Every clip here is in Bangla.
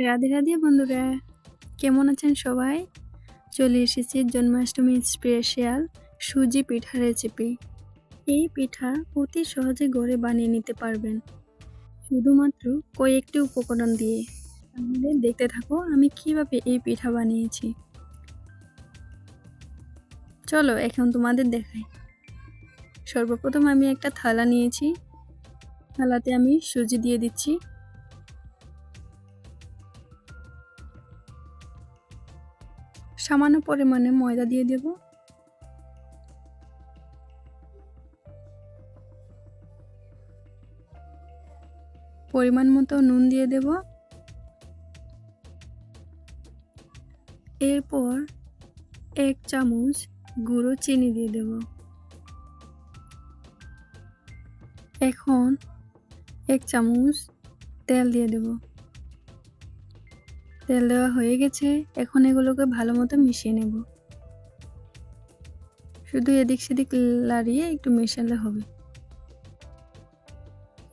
রাধে রাধে বন্ধুরা, কেমন আছেন সবাই? চলে এসেছি জন্মাষ্টমী স্পেশাল সুজি পিঠা রেসিপি এই পিঠা অতি সহজে ঘরে বানিয়ে নিতে পারবেন। শুধুমাত্র কয়েকটি উপকরণ দিয়ে। তাহলে দেখতে থাকো আমি কীভাবে এই পিঠা বানিয়েছি। চলো এখন তোমাদের দেখাই। সর্বপ্রথম আমি একটা থালা নিয়েছি। থালাতে আমি সুজি দিয়ে দিচ্ছি। সামান্য পরিমাণে ময়দা দিয়ে দেব। পরিমাণ মতো নুন দিয়ে দেব। এরপর এক চামচ গুঁড়ো চিনি দিয়ে দেব। এখন এক চামচ তেল দিয়ে দেবো। তেল দেওয়া হয়ে গেছে, এখন এগুলোকে ভালো মতো মিশিয়ে নেব। শুধু এদিক সেদিক লাড়িয়ে একটু মেশালে হবে।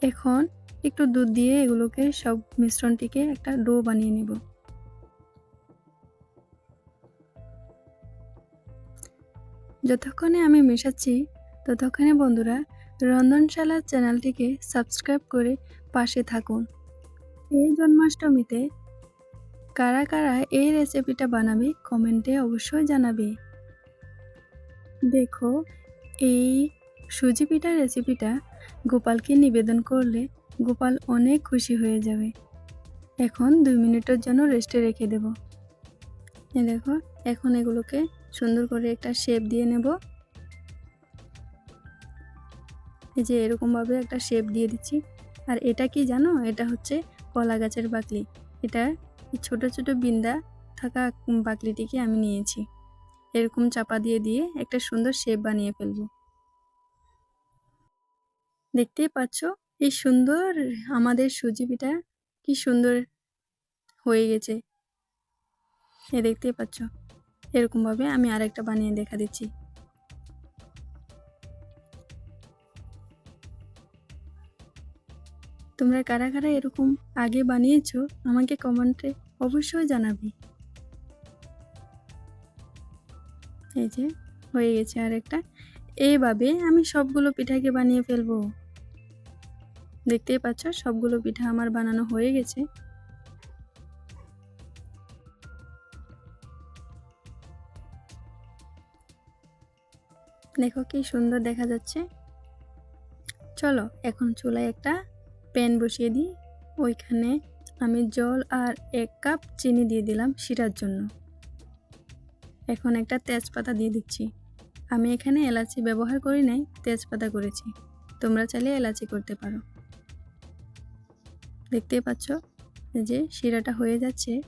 এখন একটু দুধ দিয়ে এগুলোকে সব মিশ্রণটিকে একটা ডো বানিয়ে নেব। যতক্ষণে আমি মেশাচ্ছি, ততক্ষণে বন্ধুরা রন্ধনশালা চ্যানেলটিকে সাবস্ক্রাইব করে পাশে থাকুন। এই জন্মাষ্টমীতে কারা কারা এই রেসিপিটা বানাবে কমেন্টে অবশ্যই জানাবে। দেখো, এই সুজি পিঠা রেসিপিটা গোপালকে নিবেদন করলে গোপাল অনেক খুশি হয়ে যাবে। এখন দুই মিনিটের জন্য রেস্টে রেখে দেব। দেখো, এখন এগুলোকে সুন্দর করে একটা শেপ দিয়ে নেব। এই যে এরকমভাবে একটা শেপ দিয়ে দিচ্ছি। আর এটা কি জানো? এটা হচ্ছে কলা গাছের বাকলি। এটা ছোট ছোট বিন্দা থাকা বাকলিটিকে আমি নিয়েছি। এরকম চাপা দিয়ে দিয়ে একটা সুন্দর শেপ বানিয়ে ফেলব। দেখতেই পাচ্ছ, এই সুন্দর আমাদের সুজি পিঠা কি সুন্দর হয়ে গেছে। এ দেখতেই পাচ্ছ, এরকমভাবে আমি আরেকটা বানিয়ে দেখা দিচ্ছি। তোমরা কারা কারা এরকম আগে বানিয়েছো, আমাকে কমেন্টে অবশ্যই জানাবে। এই যে, হয়ে গেছে আর একটা এইভাবে আমি সবগুলো পিঠাকে বানিয়ে ফেলব। দেখতেই পাচ্ছ, সবগুলো পিঠা আমার বানানো হয়ে গেছে। দেখো কি সুন্দর দেখা যাচ্ছে। চলো, এখন চুলায় একটা প্যান বসিয়ে দিই। ওইখানে আমি জল আর এক কাপ চিনি দিয়ে দিলাম শিরার জন্য। এখন একটা তেজপাতা দিয়ে দিচ্ছি। আমি এখানে এলাচি ব্যবহার করি নাই, তেজপাতা করেছি। তোমরা চাইলে এলাচি করতে পারো। দেখতেই পাচ্ছ যে শিরাটা হয়ে যাচ্ছে।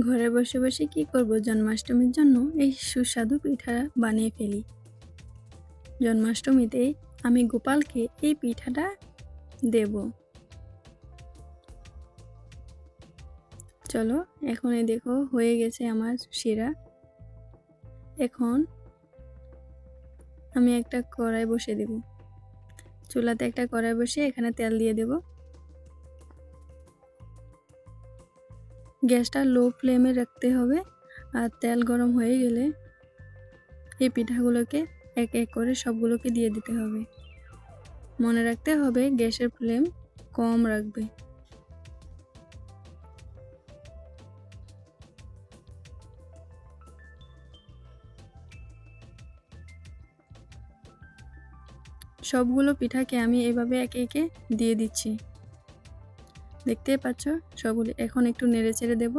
ঘরে বসে বসে কি করব? জন্মাষ্টমীর জন্য এই সুস্বাদু পিঠা বানিয়ে ফেলি। জন্মাষ্টমীতে আমি গোপালকে এই পিঠাটা দেব। চলো, এখন এই দেখো, হয়ে গেছে আমার শিরা। এখন আমি একটা কড়াই বসে দেব। চুলাতে একটা কড়াই বসে এখানে তেল দিয়ে দেব। গ্যাসটা লো ফ্লেমে রাখতে হবে। আর তেল গরম হয়ে গেলে এই পিঠাগুলোকে এক এক করে সবগুলোকে দিয়ে দিতে হবে। মনে রাখতে হবে গ্যাসের ফ্লেম কম রাখবে। সবগুলো পিঠাকে আমি এভাবে একে একে দিয়ে দিচ্ছি। দেখতেই পাচ্ছ, সবগুলো এখন একটু নেড়ে চেড়ে দেব।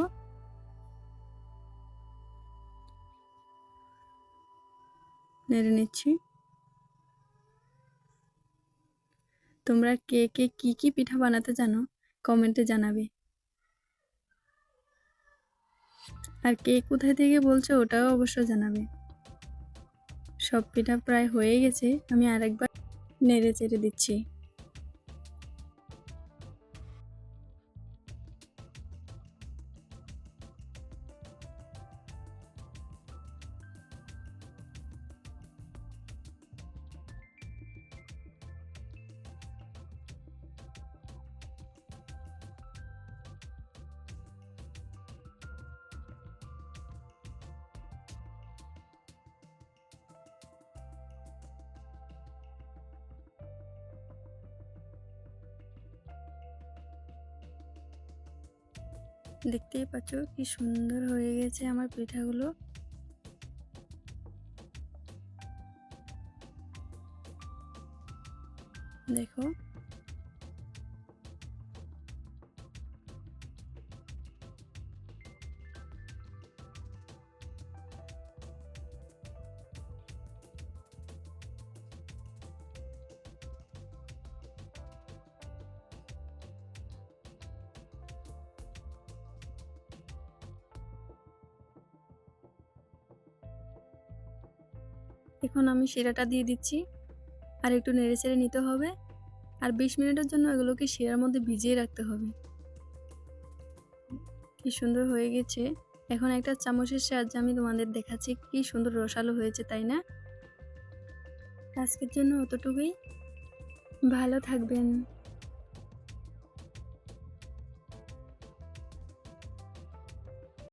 নেড়ে নিচ্ছি। তোমরা কে কে কী কী পিঠা বানাতে জানো, কমেন্টে জানাবে। আর কে কোথায় থেকে বলছো ওটাও অবশ্য জানাবে। সব পিঠা প্রায় হয়ে গেছে, আমি আরেকবার নেড়ে চেড়ে দিচ্ছি। দেখতেই পাচ্ছ কি সুন্দর হয়ে গেছে আমার পিঠাগুলো। দেখো এখন আমি শিরাটা দিয়ে দিচ্ছি। আর একটু নেড়ে চেড়ে নিতে হবে। আর বিশ মিনিটের জন্য এগুলোকে শিরার মধ্যে ভিজিয়ে রাখতে হবে। কি সুন্দর হয়ে গেছে। এখন একটা চামচের সাহায্যে আমি তোমাদের দেখাচ্ছি কি সুন্দর রসালো হয়েছে, তাই না? আজকের জন্য অতটুকুই। ভালো থাকবেন।